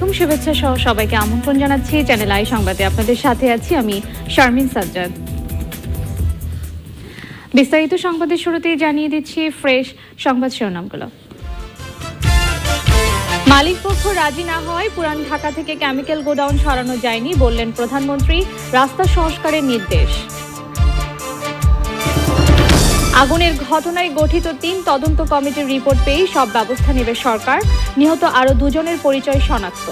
আলাইকুম, শুভেচ্ছা সহ সবাইকে আমন্ত্রণ জানাচ্ছি। চ্যানেল আই সংবাদে আপনাদের সাথে আছি আমি শারমিন সাজ্জাদ। বিস্তারিত সংবাদের শুরুতেই জানিয়ে দিচ্ছি ফ্রেশ সংবাদ শিরোনামগুলো। মালিক পক্ষ রাজি না হওয়ায় পুরান ঢাকা থেকে কেমিক্যাল গোডাউন সরানো যায়নি বললেন প্রধানমন্ত্রী, রাস্তা সংস্কারের নির্দেশ। আগুনের ঘটনায় গঠিত তিন তদন্ত কমিটির রিপোর্ট পেয়েই সব ব্যবস্থা নেবে সরকার। নিহত আরও দুজনের পরিচয় শনাক্ত।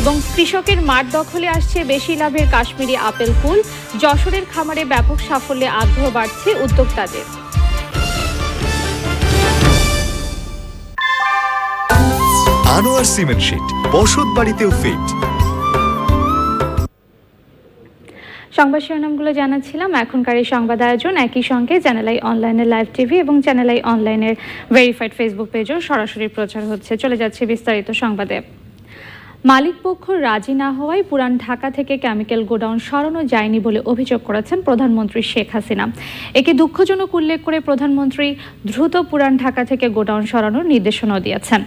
এবং কৃষকের মাঠ দখলে আসছে বেশি লাভের কাশ্মীরি আপেল ফুল। যশোরের খামারে ব্যাপক সাফল্যে আগ্রহ বাড়ছে উদ্যোক্তাদের। আনোয়ার সিমেন্ট শীট বসত বাড়িতেও ফিট সংবাদ শিরোনামগুলো জানাচ্ছিলাম। এখনকার এই সংবাদ আয়োজন একই সঙ্গে চ্যানেলাই অনলাইনের লাইভ টিভি এবং চ্যানেলাই অনলাইনের ভেরিফাইড ফেসবুক পেজও সরাসরি প্রচার হচ্ছে। চলে যাচ্ছে বিস্তারিত সংবাদে। মালিক পক্ষ রাজি না হওয়ায় পুরান ঢাকা থেকে কেমিক্যাল গোডাউন সরানো যায়নি বলে অভিযোগ করেছেন প্রধানমন্ত্রী শেখ হাসিনা। একে দুঃখজনক উল্লেখ করে প্রধানমন্ত্রী দ্রুত পুরান ঢাকা থেকে গোডাউন সরানোর নির্দেশনা দিয়েছেন।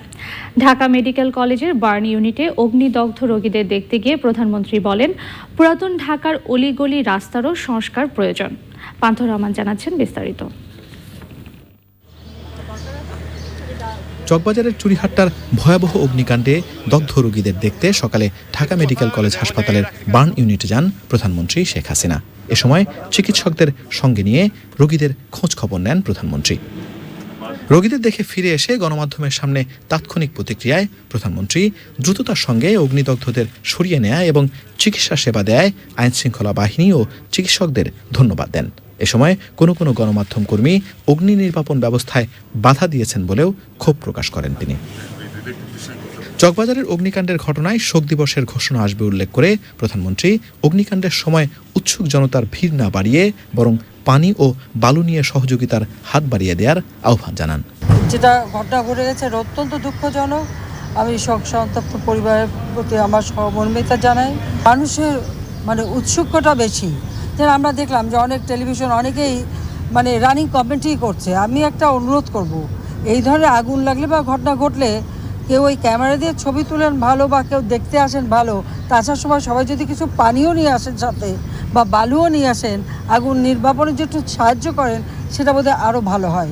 ঢাকা মেডিকেল কলেজের বার্ন ইউনিটে অগ্নিদগ্ধ রোগীদের দেখতে গিয়ে প্রধানমন্ত্রী বলেন, পুরাতন ঢাকার অলিগলি রাস্তারও সংস্কার প্রয়োজন। পান্থ রহমান জানাচ্ছেন বিস্তারিত। চকবাজারের চুরিহাট্টার ভয়াবহ অগ্নিকাণ্ডে দগ্ধ রোগীদের দেখতে সকালে ঢাকা মেডিকেল কলেজ হাসপাতালের বার্ন ইউনিটে যান প্রধানমন্ত্রী শেখ হাসিনা। এ সময় চিকিৎসকদের সঙ্গে নিয়ে রোগীদের খোঁজ খবর নেন প্রধানমন্ত্রী। রোগীদের দেখে ফিরে এসে গণমাধ্যমের সামনে তাৎক্ষণিক প্রতিক্রিয়ায় প্রধানমন্ত্রী দ্রুততার সঙ্গে অগ্নিদগ্ধদের সরিয়ে নেয় এবং চিকিৎসা সেবা দেয়, আইনশৃঙ্খলা বাহিনী ও চিকিৎসকদের ধন্যবাদ দেন। এ সময় কোনো কোনো গণমাধ্যম কর্মী অগ্নি নির্বাপন ব্যবস্থায় বাধা দিয়েছেন বলেও ক্ষোভ প্রকাশ করেন তিনি। চকবাজারের অগ্নিকাণ্ডের ঘটনায় শোক দিবসের ঘোষণা আসবে উল্লেখ করে প্রধানমন্ত্রী অগ্নিকাণ্ডের সময় উৎসুক জনতার ভিড় না বাড়িয়ে বরং পানি ও বালু নিয়ে সহযোগিতার হাত বাড়িয়ে দেওয়ার আহ্বান জানান। যেটা ঘটনা ঘটে গেছে অত্যন্ত দুঃখজনক। আমি শোক সন্তপ্ত পরিবারের প্রতি আমার সহমর্মিতা জানাই। মানুষের মানে উৎসুকতা বেশি। যেন আমরা দেখলাম যে অনেক টেলিভিশন অনেকেই মানে রানিং কমেন্ট্রি করছে। আমি একটা অনুরোধ করব, এই ধরনের আগুন লাগলে বা ঘটনা ঘটলে কেউ ওই ক্যামেরা দিয়ে ছবি তুলেন ভালো বা কেউ দেখতে আসেন ভালো তা আসার সময় সবাই যদি কিছু পানিও নিয়ে আসেন সাথে বা বালুও নিয়ে আসেন আগুন নির্বাপনে যে একটু সাহায্য করেন সেটা বোধহয় আরও ভালো হয়।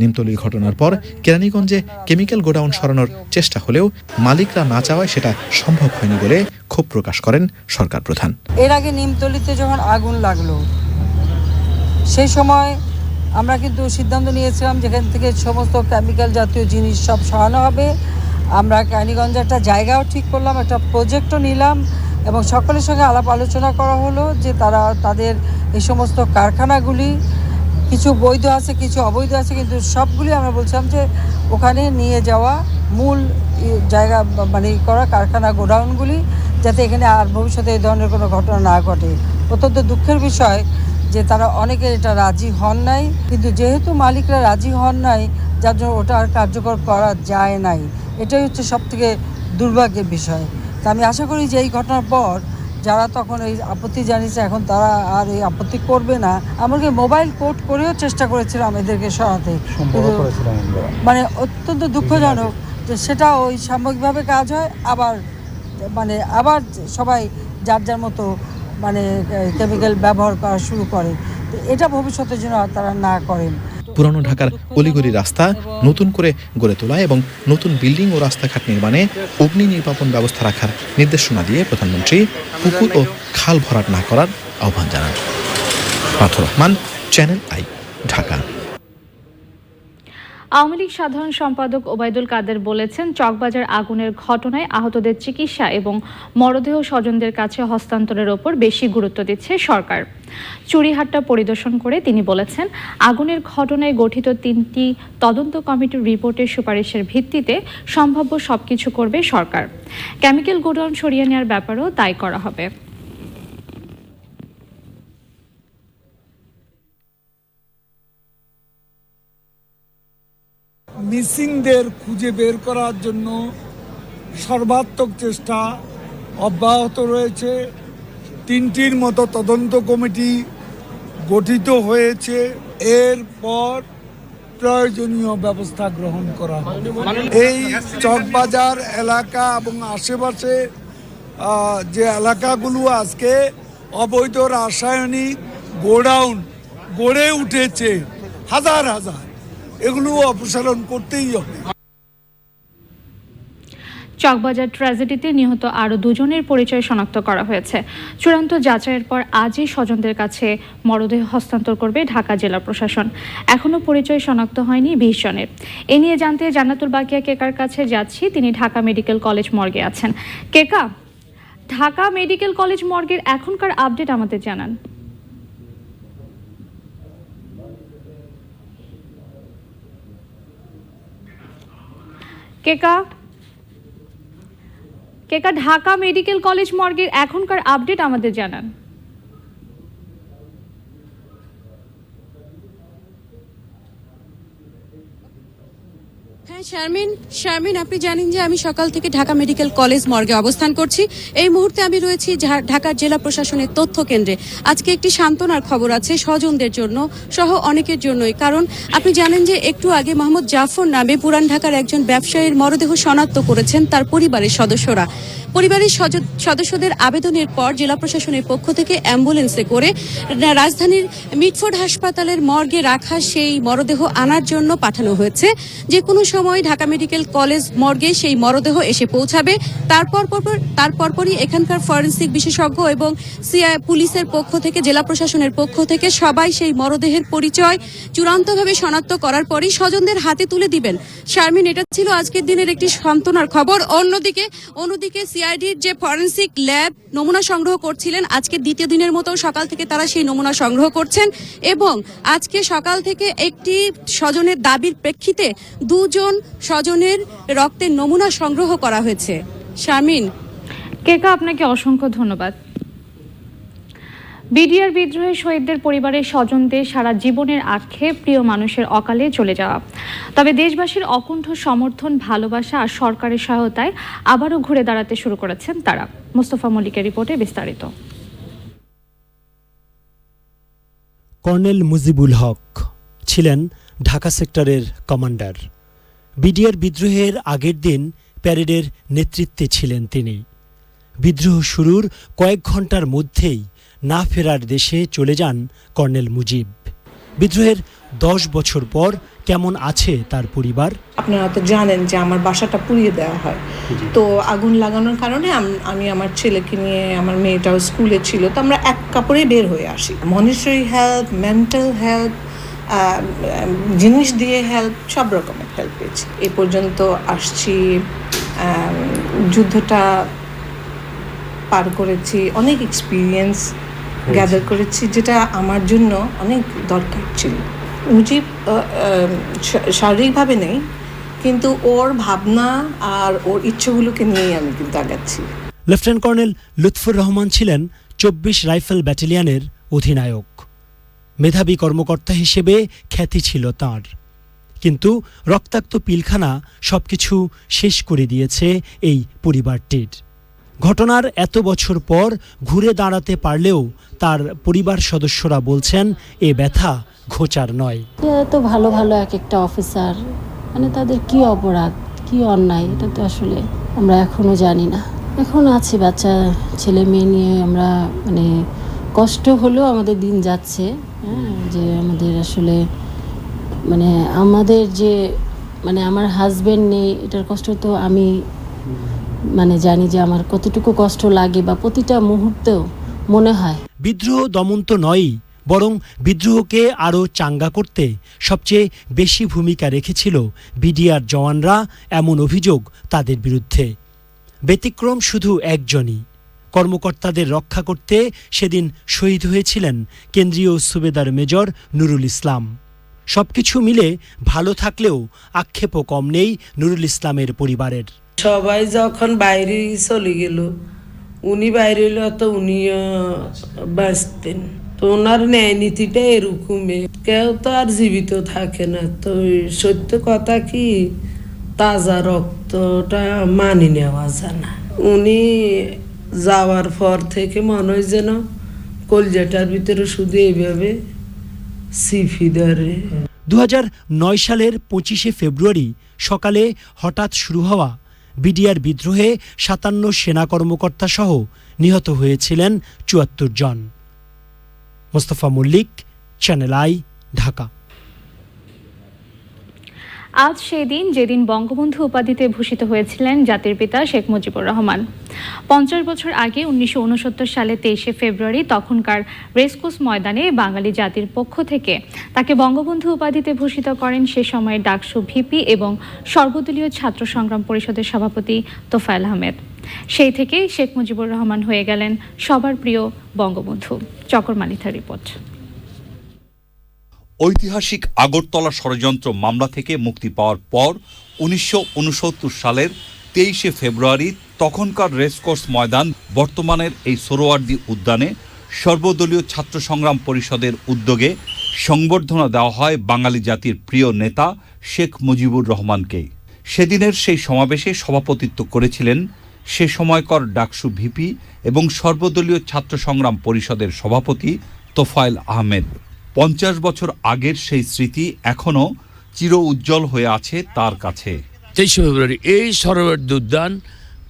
নিমতলির ঘটনার পর কেরানীগঞ্জে কেমিক্যাল গোডাউন সরানোর চেষ্টা হলেও মালিকরা না চাওয়ায় সেটা সম্ভব হয়নি বলে ক্ষোভ প্রকাশ করেন সরকার প্রধান। এর আগে নিমতলিতে যখন আগুন লাগল সেই সময় আমরা কিন্তু সিদ্ধান্ত নিয়েছিলাম যেখান থেকে সমস্ত কেমিক্যাল জাতীয় জিনিস সব সরানো হবে। আমরা ক্যানিগঞ্জে একটা জায়গাও ঠিক করলাম, একটা প্রজেক্টও নিলাম এবং সকলের সঙ্গে আলাপ আলোচনা করা হলো যে তারা, তাদের এই সমস্ত কারখানাগুলি, কিছু বৈধ আছে, কিছু অবৈধ আছে, কিন্তু সবগুলি আমরা বলছিলাম যে ওখানে নিয়ে যাওয়া মূল জায়গা মানে করা কারখানা গোডাউনগুলি যাতে এখানে আর ভবিষ্যতে এই ধরনের কোনো ঘটনা না ঘটে। অত্যন্ত দুঃখের বিষয় যে তারা অনেকে এটা রাজি হন নাই, কিন্তু যেহেতু মালিকরা রাজি হন নাই, যার জন্য ওটা আর কার্যকর করা যায় নাই। এটাই হচ্ছে সব থেকে দুর্ভাগ্যের বিষয়। তা আমি আশা করি যে এই ঘটনার পর যারা তখন এই আপত্তি জানিয়েছে এখন তারা আর এই আপত্তি করবে না। আমাকে মোবাইল কোর্ট করেও চেষ্টা করেছিলাম এদেরকে সরাতে। মানে অত্যন্ত দুঃখজনক যে সেটা ওই সাময়িকভাবে কাজ হয় আবার মানে আবার সবাই যার যার মতো মানে কেমিক্যাল ব্যবহার করা শুরু করে। তো এটা ভবিষ্যতের জন্য তারা না করেন। পুরানো ঢাকার অলিগলি রাস্তা নতুন করে গড়ে তোলা এবং নতুন বিল্ডিং ও রাস্তাঘাট নির্মাণে অগ্নি নির্বাপন ব্যবস্থা রাখার নির্দেশনা দিয়ে প্রধানমন্ত্রী পুকুর ও খাল ভরাট না করার আহ্বান জানান। পাথর Rahman, Channel I, Dhaka. Awami League সাধারণ সম্পাদক ওবায়দুল কাদের বলেছেন, চকবাজার আগুনের ঘটনায় আহতদের চিকিৎসা এবং মরদেহ স্বজনদের কাছে হস্তান্তরের ওপর বেশি গুরুত্ব দিচ্ছে সরকার। চুরিহাট্টা পরিদর্শন করে তিনি বলেছেন, আগুনের ঘটনায় গঠিত তিনটি তদন্ত কমিটির রিপোর্টের সুপারিশের ভিত্তিতে সম্ভাব্য সবকিছু করবে সরকার। কেমিক্যাল গোডাউন সরিয়ে নেওয়ার ব্যাপারেও তাই করা হবে। মিসিংদের খুঁজে বের করার জন্য সর্বাত্মক চেষ্টা অব্যাহত রয়েছে। তিনটির মতো তদন্ত কমিটি গঠিত হয়েছে। এরপর প্রয়োজনীয় ব্যবস্থা গ্রহণ করা এই চকবাজার এলাকা এবং আশেপাশে যে এলাকাগুলো আজকে অবৈধ রাসায়নিক গোডাউন গড়ে উঠেছে, হাজার হাজার। এগুলো অপসারণ করতেই হবে। চকবাজার ট্র্যাজেডিতে নিহত আরও দুজনের পরিচয় শনাক্ত করা হয়েছে। চূড়ান্ত যাচাইয়ের পর আজই স্বজনদের কাছে মরদেহ হস্তান্তর করবে ঢাকা জেলা প্রশাসন। এখনও পরিচয় শনাক্ত হয়নি বিশ জনের। এ নিয়ে জানতে জান্নাতুল বাকিয়া কেকার কাছে যাচ্ছি। তিনি ঢাকা মেডিকেল কলেজ মর্গে আছেন। কেকা, ঢাকা মেডিকেল কলেজ মর্গের এখনকার আপডেট আমাদের জানান। কেকা? কেকা ঢাকা মেডিকেল কলেজ মর্গের এখনকার আপডেট আমাদের জানান। শারমিন শারমিন, আপনি জানেন যে আমি সকাল থেকে ঢাকা মেডিকেল কলেজ মর্গে অবস্থান করছি। এই মুহূর্তে আমি রয়েছি ঢাকার জেলা প্রশাসনের তথ্য কেন্দ্রে। আজকে একটি সান্ত্বনার খবর আছে স্বজনদের জন্য, সহ অনেকের জন্যই। কারণ আপনি জানেন যে একটু আগে মোহাম্মদ জাফর নামে পুরান ঢাকার একজন ব্যবসায়ীর মরদেহ শনাক্ত করেছেন তার পরিবারের সদস্যরা। পরিবারের সদস্যদের আবেদনের পর জেলা প্রশাসনের পক্ষ থেকে অ্যাম্বুলেন্সে করে রাজধানীর মিটফোর্ড হাসপাতালের মর্গে রাখা সেই মরদেহ আনার জন্য পাঠানো হয়েছে। যে কোনো সময় ঢাকা মেডিকেল কলেজ মর্গে সেই মরদেহ এসে পৌঁছাবে। তারপর পরপর পরই এখানকার ফরেন্সিক বিশেষজ্ঞ এবং সিআই পুলিশের পক্ষ থেকে, জেলা প্রশাসনের পক্ষ থেকে সবাই সেই মরদেহের পরিচয় চূড়ান্তভাবে শনাক্ত করার পরই স্বজনদের হাতে তুলে দিবেন। শারমিন, এটা ছিল আজকের দিনের একটি সান্ত্বনার খবর। অন্যদিকে অন্যদিকে সিআইডির যে ফরেন্সিক ল্যাব নমুনা সংগ্রহ করছিলেন, আজকে দ্বিতীয় দিনের মতো সকাল থেকে তারা সেই নমুনা সংগ্রহ করছেন এবং আজকে সকাল থেকে একটি স্বজনের দাবির প্রেক্ষিতে দুজন স্বজনের রক্তের নমুনা সংগ্রহ করা হয়েছে। শারমিন। কেকা আপনাকে অসংখ্য ধন্যবাদ। বিডিআর বিদ্রোহের শহীদদের পরিবারের স্বজনদের সারা জীবনের আক্ষেপ প্রিয় মানুষের অকালে চলে যাওয়া। তবে দেশবাসীর অকুণ্ঠ সমর্থন ভালোবাসা আর সরকারের সহায়তায় আবারও ঘুরে দাঁড়াতে শুরু করেছেন তারা। মোস্তফা মল্লিকের রিপোর্টে বিস্তারিত। কর্নেল মুজিবুল হক ছিলেন ঢাকা সেক্টরের কমান্ডার। বিডিআর বিদ্রোহের আগের দিন প্যারেডের নেতৃত্বে ছিলেন তিনি। বিদ্রোহ শুরুর কয়েক ঘণ্টার মধ্যেই না ফেরার দেশে চলে যান কর্নেল মুজিব। বিদ্রোহের দশ বছর পর কেমন আছে তার পরিবার? আপনারা তো জানেন যে আমার বাসাটা পুড়িয়ে দেওয়া হয়। তো আগুন লাগানোর কারণে আমি আমার ছেলেকে নিয়ে আমার মেয়েটাও স্কুলে ছিল তো আমরা এক কাপড়ে বের হয়ে আসি। মনিটারি হেল্প মেন্টাল হেল্প জিনিস দিয়ে হেল্প সব রকমের হেল্প পেয়েছি। এ পর্যন্ত আসছি যুদ্ধটা পার করেছি অনেক এক্সপিরিয়েন্স গ্যাদার করেছি যেটা আমার জন্য অনেক দরকার ছিল। মুজিব শারীরিকভাবে নেই কিন্তু ওর ভাবনা আর ওর ইচ্ছেগুলোকে নিয়েই আমি কিন্তু আগাচ্ছি। লেফটেন্যান্ট কর্নেল লুৎফুর রহমান ছিলেন চব্বিশ রাইফেল ব্যাটালিয়নের অধিনায়ক। মেধাবী কর্মকর্তা হিসেবে খ্যাতি ছিল তার। কিন্তু রক্তাক্ত পিলখানা সবকিছু শেষ করে দিয়েছে এই পরিবারটির। ঘটনার এত বছর পর ঘুরে দাঁড়াতে পারলেও তার পরিবার সদস্যরা বলছেন, এ ব্যথা ঘোচার নয়। তো ভালো ভালো এক একটা অফিসার। মানে তাদের কি অপরাধ, কি অন্যায়, এটা তো আসলে আমরা এখনও জানি না। এখন আছি বাচ্চা, ছেলে মেয়ে নিয়ে আমরা মানে কষ্ট হলেও আমাদের দিন যাচ্ছে। যে আমাদের আসলে মানে আমাদের যে মানে আমার হাজবেন্ড নেই, এটার কষ্ট তো আমি মানে জানি যে আমার কতটুকু কষ্ট লাগে বা প্রতিটা মুহূর্তেও মনে হয়। বিদ্রোহ দমন তো নয়ই, বরং বিদ্রোহকে আরও চাঙ্গা করতে সবচেয়ে বেশি ভূমিকা রেখেছিল বিডিআর জওয়ানরা এমন অভিযোগ তাদের বিরুদ্ধে। ব্যতিক্রম শুধু একজনই। কর্মকর্তাদের রক্ষা করতে সেদিন শহীদ হয়েছিলেন কেন্দ্রীয় সুবেদার মেজর নুরুল ইসলাম। সবকিছু মিলে ভালো থাকলেও আক্ষেপও কম নেই নুরুল ইসলামের পরিবারের। সবাই যখন বাইরে চলে গেল, উনি বাইরে হইলে তো উনিও বাঁচতেন। তো ওনার ন্যায় নীতিটা এরকমই। কেউ তো আর জীবিত থাকে না। তো সত্য কথা কি? তাজা রক্তটা মানি নেওয়া যায় না। উনি যাওয়ার পর থেকে মনে হয় যেন কলজাটার ভিতরে শুধু এইভাবে সিফি ধরে দু সালের পঁচিশে ফেব্রুয়ারি সকালে হঠাৎ শুরু হওয়া বিডিআর বিদ্রোহে সাতান্ন সেনা কর্মকর্তা সহ নিহত হয়েছিলেন চুয়াত্তর জন। Mostafa Mallick Channel I Dhaka. আজ সেই দিন যেদিন বঙ্গবন্ধু উপাধিতে ভূষিত হয়েছিলেন জাতির পিতা শেখ মুজিবুর রহমান। পঞ্চাশ বছর আগে উনিশশো উনসত্তর সালে তেইশে ফেব্রুয়ারি তখনকার রেসকোর্স ময়দানে বাঙালি জাতির পক্ষ থেকে তাকে বঙ্গবন্ধু উপাধিতে ভূষিত করেন সে সময়ের ডাকসু ভিপি এবং সর্বদলীয় ছাত্র সংগ্রাম পরিষদের সভাপতি তোফায়েল আহমেদ। সেই থেকেই শেখ মুজিবুর রহমান হয়ে গেলেন সবার প্রিয় বঙ্গবন্ধু। চকর রিপোর্ট। ঐতিহাসিক আগরতলা ষড়যন্ত্র মামলা থেকে মুক্তি পাওয়ার পর উনিশশো উনসত্তর সালের তেইশে ফেব্রুয়ারি তখনকার রেসকোর্স ময়দান বর্তমানের এই সোরোয়ার্দী উদ্যানে সর্বদলীয় ছাত্র সংগ্রাম পরিষদের উদ্যোগে সংবর্ধনা দেওয়া হয় বাঙালি জাতির প্রিয় নেতা শেখ মুজিবুর রহমানকে। সেদিনের সেই সমাবেশে সভাপতিত্ব করেছিলেন সে সময়কর ডাকসু ভিপি এবং সর্বদলীয় ছাত্র সংগ্রাম পরিষদের সভাপতি তোফায়েল আহমেদ। পঞ্চাশ বছর আগের সেই স্মৃতি এখনও চির উজ্জ্বল হয়ে আছে তার কাছে। তেইশে ফেব্রুয়ারি, এই সরোবর উদ্যান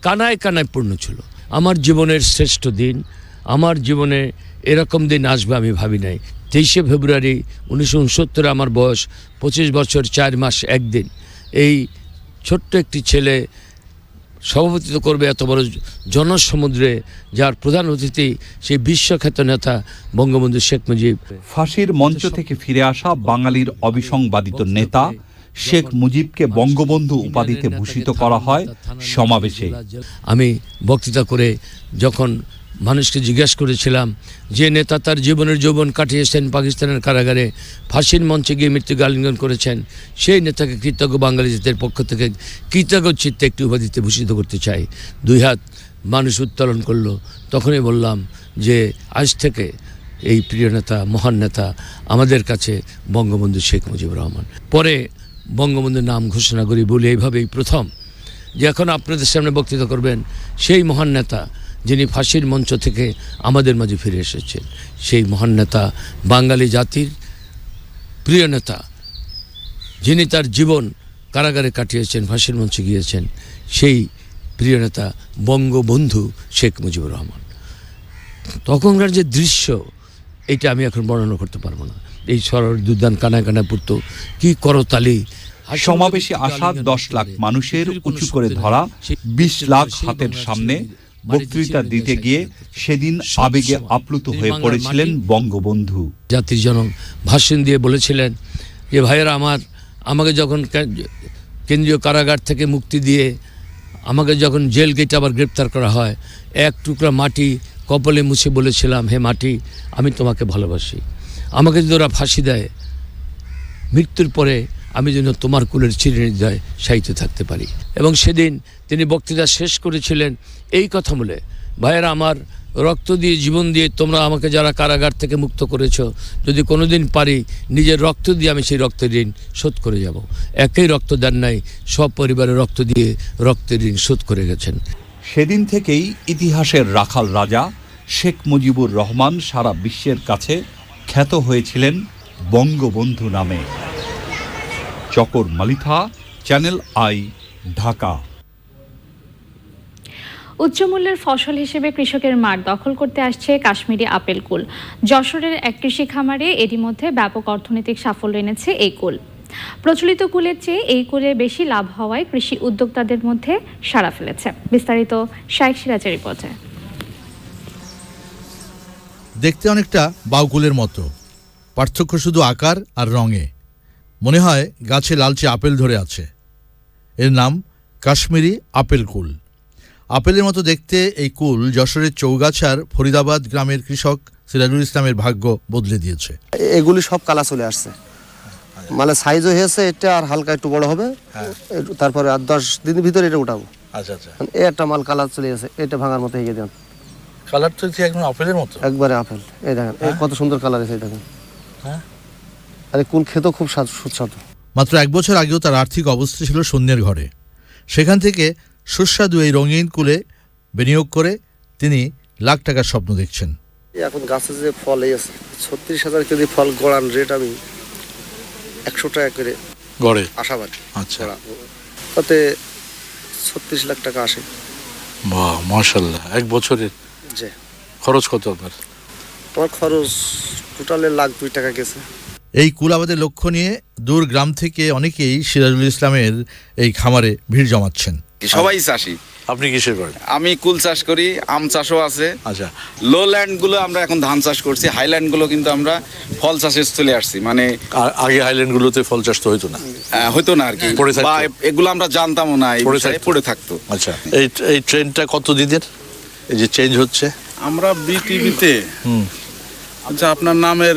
কানায় কানায় পূর্ণ ছিল। আমার জীবনের শ্রেষ্ঠ দিন, আমার জীবনে এরকম দিন আসবে আমি ভাবি নাই। তেইশে ফেব্রুয়ারি উনিশশো উনসত্তরে আমার বয়স পঁচিশ বছর চার মাস একদিন। এই ছোট্ট একটি ছেলে সভাপতিত্ব করবে এত বড় জনসমুদ্রে যার প্রধান অতিথি সেই বিশ্বখ্যাত নেতা বঙ্গবন্ধু শেখ মুজিব। ফাঁসির মঞ্চ থেকে ফিরে আসা বাঙালির অবিসংবাদিত নেতা শেখ মুজিবকে বঙ্গবন্ধু উপাধিতে ভূষিত করা হয় সমাবেশে। আমি বক্তৃতা করে যখন মানুষকে জিজ্ঞাসা করেছিলাম, যে নেতা তার জীবনের যৌবন কাটিয়েছেন পাকিস্তানের কারাগারে, ফাঁসির মঞ্চে গিয়ে মৃত্যু আলিঙ্গন করেছেন, সেই নেতাকে কৃতজ্ঞ বাঙালি জাতির পক্ষ থেকে কৃতজ্ঞ চিত্তে একটি উপাধিতে ভূষিত করতে চাই। দুই হাত মানুষ উত্তোলন করল। তখনই বললাম যে, আজ থেকে এই প্রিয় নেতা, মহান নেতা আমাদের কাছে বঙ্গবন্ধু শেখ মুজিবুর রহমান। পরে বঙ্গবন্ধুর নাম ঘোষণা করি, বলে, এইভাবেই প্রথম। যে এখন আপনাদের সামনে বক্তৃতা করবেন, সেই মহান নেতা যিনি ফাঁসির মঞ্চ থেকে আমাদের মাঝে ফিরে এসেছেন। সেই মহান নেতা বাঙালি জাতির প্রিয় নেতা যিনি তার জীবন কারাগারে কাটিয়েছেন ফাঁসির মঞ্চে গিয়েছেন সেই প্রিয় নেতা বঙ্গবন্ধু শেখ মুজিবুর রহমান। তখনকার যে দৃশ্য এটা আমি এখন বর্ণনা করতে পারব না। এই সরর দুর্দান কানায় কানায় পড়তো কি করতালি। সমাবেশে আসা দশ লাখ মানুষের উঁচু করে ধরা বিশ লাখ হাতের সামনে বক্তৃতা দিতে গিয়ে সেদিন আবেগে আপ্লুত হয়ে পড়েছিলেন বঙ্গবন্ধু। জাতির জনক ভাষণ দিয়ে বলেছিলেন যে ভাইয়েরা আমার আমাকে যখন কেন্দ্রীয় কারাগার থেকে মুক্তি দিয়ে আমাকে যখন জেল গেটে আবার গ্রেপ্তার করা হয় এক টুকরা মাটি কপালে মুছে বলেছিলাম হে মাটি আমি তোমাকে ভালোবাসি। আমাকে যদি ওরা ফাঁসি দেয় মৃত্যুর পরে আমি যেন তোমার কুলের চিরনির্দয় সাহিত্য থাকতে পারি। এবং সেদিন তিনি বক্তৃতা শেষ করেছিলেন এই কথা বলে, ভাইয়েরা, আমার রক্ত দিয়ে, জীবন দিয়ে তোমরা আমাকে যারা কারাগার থেকে মুক্ত করেছ, যদি কোনোদিন পারি, নিজের রক্ত দিয়ে আমি সেই রক্তের ঋণ শোধ করে যাব। একই রক্ত দেন নাই, সব পরিবারের রক্ত দিয়ে রক্তের ঋণ শোধ করে গেছেন। সেদিন থেকেই ইতিহাসের রাখাল রাজা শেখ মুজিবুর রহমান সারা বিশ্বের কাছে খ্যাত হয়েছিলেন বঙ্গবন্ধু নামে। চকর মালিথা চ্যানেল আই ঢাকা। উচ্চমূল্যের ফসল হিসেবে কৃষকের মাঠ দখল করতে আসছে কাশ্মীরি আপেল কুল। যশোরের এক কৃষি খামারে এরই মধ্যে ব্যাপক অর্থনৈতিক সাফল্য এনেছে এই কুল। প্রচলিত কুলের চেয়ে এই কুলে বেশি লাভ হওয়ায় কৃষি উদ্যোক্তাদের মধ্যে সাড়া ফেলেছে। বিস্তারিত শাইখ সিরাজের রিপোর্টে। দেখতে অনেকটা বাউকুলের মতো। পার্থক্য শুধু আকার আর রঙে। মনে হয় গাছে লালচে আপেল ধরে আছে। এর নাম কাশ্মীরি আপেল কুল। আপেলের মতো দেখতে এই কুল যশোরের চৌগাছার ফরিদাবাদ গ্রামের কৃষক সিরাজুল ইসলামের ভাগ্য বদলে দিয়েছে। এগুলি সব কালা চলে আসছে। মানে সাইজও হয়েছে এটা আর হালকা একটু বড় হবে। একটু তারপরে আর দশ দিনের ভিতরে এটা উঠাবো। আচ্ছা আচ্ছা। মানে এই একটা মাল কালার চলে গেছে এটা ভাঙার মতো হয়ে দেন। কালার তো একদম আপেলের মতো? একবারে আপেল। এই দেখেন এই কত সুন্দর কালার এসে দেখেন। হ্যাঁ। আরে কুল খেতেও খুব স্বাদ সুস্বাদু। মাত্র এক বছর আগেও তার আর্থিক অবস্থা ছিল শূন্যের ঘরে। সেখান থেকে সুস্বাদু এই রঙিন কুলে বিনিয়োগ করে তিনি লাখ টাকার স্বপ্ন দেখছেন। এখন গাছে যে ফল এই আছে ছত্রিশ হাজার কেজি ফল গড়ান রেট আমি একশো টাকা করে গড়ে? আশাবাদী। আচ্ছা। তাতে ছত্রিশ লাখ টাকা আসে। বাহ মাশাল্লাহ এক বছরের? যে খরচ কত আপনার? আমার খরচ টোটালে লাখ দুই টাকা গেছে। এই কুল আবাদের লক্ষ্য নিয়ে দূর গ্রাম থেকে অনেকেই সিরাজুল ইসলামের এই খামারে ভিড় জমাচ্ছেন। সবাই চাষি? আপনি কিসের করেন আমি কুল চাষ করি আম চাষও আছে। আচ্ছা। লো ল্যান্ডগুলো আমরা এখন ধান চাষ করছি হাইল্যান্ডগুলো কিন্তু আমরা ফল চাষে চলে আসছি মানে আগে আইল্যান্ডগুলোতে ফল চাষ তো হইতো না। আহ, হতো না আর কি বা এগুলো আমরা জানতামও না এই পড়ে বিষয়ে থাকতো। পড়ে থাকতো। আচ্ছা এই এই ট্রেনটা কত দিনের? এই যে চেঞ্জ হচ্ছে? আমরা বিটিভিতে হুম। আচ্ছা আপনার নামের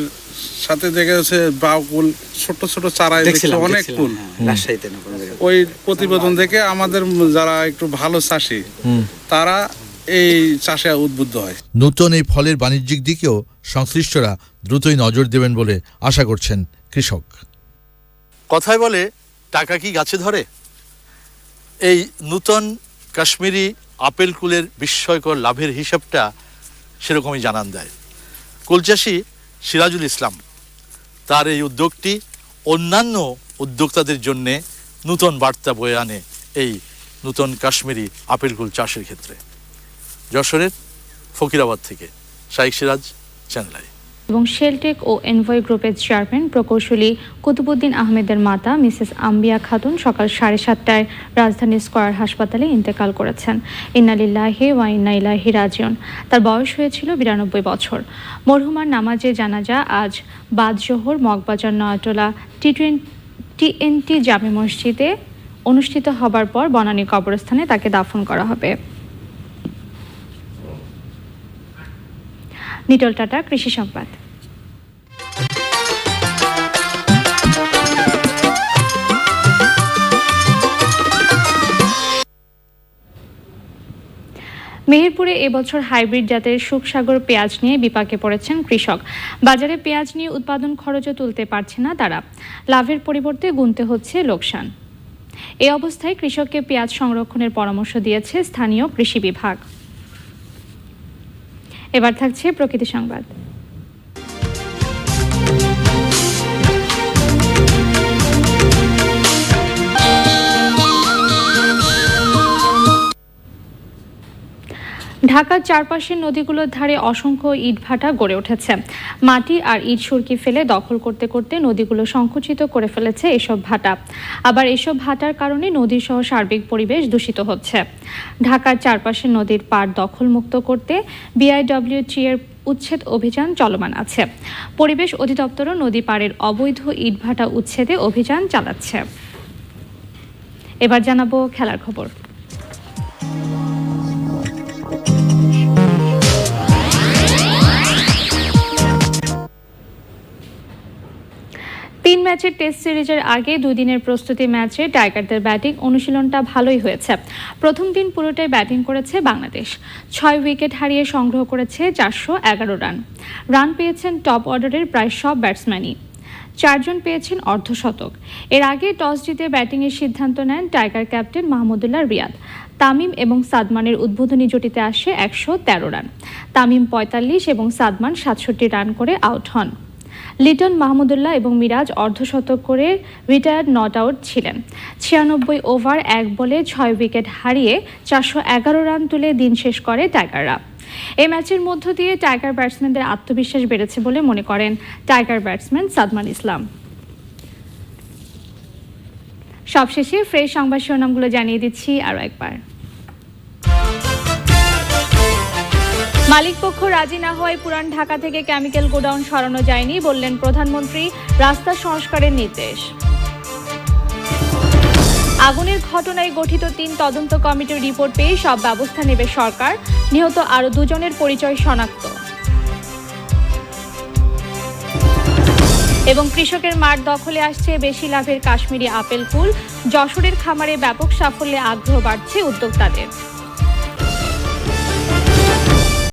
সাথে দেখে হচ্ছে বাউকুল ছোট ছোট চারাই দেখছি অনেক রাজশাহীতে না কোনো জায়গায়। ওই প্রতিবেদন দেখে আমাদের যারা একটু ভালো চাষি তারা এই চাষে উদ্বুদ্ধ হয়। নতুন এই ফলের বাণিজ্যিক দিকেও সংশ্লিষ্টরা দ্রুতই নজর দেবেন বলে আশা করছেন কৃষক। কথায় বলে টাকা কি গাছে ধরে? এই নূতন কাশ্মীরি আপেল কুলের বিস্ময়কর লাভের হিসাবটা সেরকমই জানান দেয়। কুলচাষী সিরাজুল ইসলাম। তার এই উদ্যোগটি অন্যান্য উদ্যোক্তাদের জন্যে নূতন বার্তা বয়ে আনে এই নূতন কাশ্মীরি আপেল কুল চাষের ক্ষেত্রে। যশোরের ফকিরাবাদ থেকে শাইক সিরাজ চ্যানেলাই এবং শেলটেক ও এনভয় গ্রুপের চেয়ারম্যান প্রকৌশলী কুতুবুদ্দিন আহমেদের মাতা মিসেস আম্বিয়া খাতুন সকাল সাড়ে সাতটায় রাজধানীর স্কয়ার হাসপাতালে ইন্তেকাল করেছেন। ইন্নালিল্লাহি ওয়া ইন্না ইলাহি রাজিউন। তার বয়স হয়েছিল বিরানব্বই বছর। মরহুমার নামাজে জানাজা আজ বাদ জোহর Moghbazar Nayatola T twenty TNT জামে মসজিদে অনুষ্ঠিত হবার পর বনানী কবরস্থানে তাকে দাফন করা হবে। নিটল টাটা, কৃষি সংবাদ মেহেরপুরে এবছর হাইব্রিড জাতের সুখসাগর পেঁয়াজ নিয়ে বিপাকে পড়েছেন কৃষক। বাজারে পেঁয়াজ নিয়ে উৎপাদন খরচও তুলতে পারছে না তারা। লাভের পরিবর্তে গুনতে হচ্ছে লোকসান। এই অবস্থায় কৃষককে পেঁয়াজ সংরক্ষণের পরামর্শ দিয়েছে স্থানীয় কৃষি বিভাগ। এবার থাকছে প্রকৃতি সংবাদ। ঢাকার চারপাশের নদীগুলোর ধারে অসংখ্য ইটভাটা গড়ে উঠেছে। মাটি আর ইট সুরকি ফেলে দখল করতে করতে নদীগুলো সংকুচিত করে ফেলেছে এসব ভাটা। আবার এসব ভাটার কারণে নদী সহ সার্বিক পরিবেশ দূষিত হচ্ছে। ঢাকার চারপাশের নদীর পাড় দখলমুক্ত করতে বিআইডব্লিউটি এর উচ্ছেদ অভিযান চলমান আছে। পরিবেশ অধিদপ্তরও নদী পাড়ের অবৈধ ইটভাটা উচ্ছেদে অভিযান চালাচ্ছে। এবার জানাব খেলার খবর। তিন ম্যাচের টেস্ট সিরিজের আগে দুই দিনের প্রস্তুতি ম্যাচে টাইগারদের ব্যাটিং অনুশীলনটা ভালোই হয়েছে। প্রথম দিন পুরোটাই ব্যাটিং করেছে বাংলাদেশ। ছয় উইকেট হারিয়ে সংগ্রহ করেছে চারশো এগারো রান। রান পেয়েছেন টপ অর্ডারের প্রায় সব ব্যাটসম্যানই। চারজন পেয়েছেন অর্ধশতক। এর আগে টস জিতে ব্যাটিংয়ের সিদ্ধান্ত নেন টাইগার ক্যাপ্টেন মাহমুদুল্লাহ রিয়াদ। তামিম এবং সাদমানের উদ্বোধনী জুটিতে আসে একশো তেরো রান। তামিম পঁয়তাল্লিশ এবং সাদমান সাতষট্টি রান করে আউট হন। লিটন মাহমুদুল্লাহ এবং মিরাজ অর্ধশতক করে রিটায়ার্ড নট আউট ছিলেন। ছিয়ানব্বই ওভার এক বলে ছয় উইকেট হারিয়ে চারশো এগারো রান তুলে দিন শেষ করে টাইগাররা। এই ম্যাচের মধ্য দিয়ে টাইগার ব্যাটসম্যানদের আত্মবিশ্বাস বেড়েছে বলে মনে করেন টাইগার ব্যাটসম্যান সাদমান ইসলাম। সবশেষে ফ্রেশ সংবাদ শিরোনামগুলো জানিয়ে দিচ্ছি আরও একবার। মালিকপক্ষ রাজি না হওয়ায় পুরান ঢাকা থেকে কেমিক্যাল গোডাউন সরানো যায়নি বললেন প্রধানমন্ত্রী, রাস্তা সংস্কারের নির্দেশ। আগুনের ঘটনায় গঠিত তিন তদন্ত কমিটির রিপোর্ট পেয়ে সব ব্যবস্থা নেবে সরকার। নিহত আরও দুজনের পরিচয় শনাক্ত। এবং কৃষকের মাঠ দখলে আসছে বেশি লাভের কাশ্মীরি আপেল ফুল। যশোরের খামারে ব্যাপক সাফল্যে আগ্রহ বাড়ছে উদ্যোক্তাদের।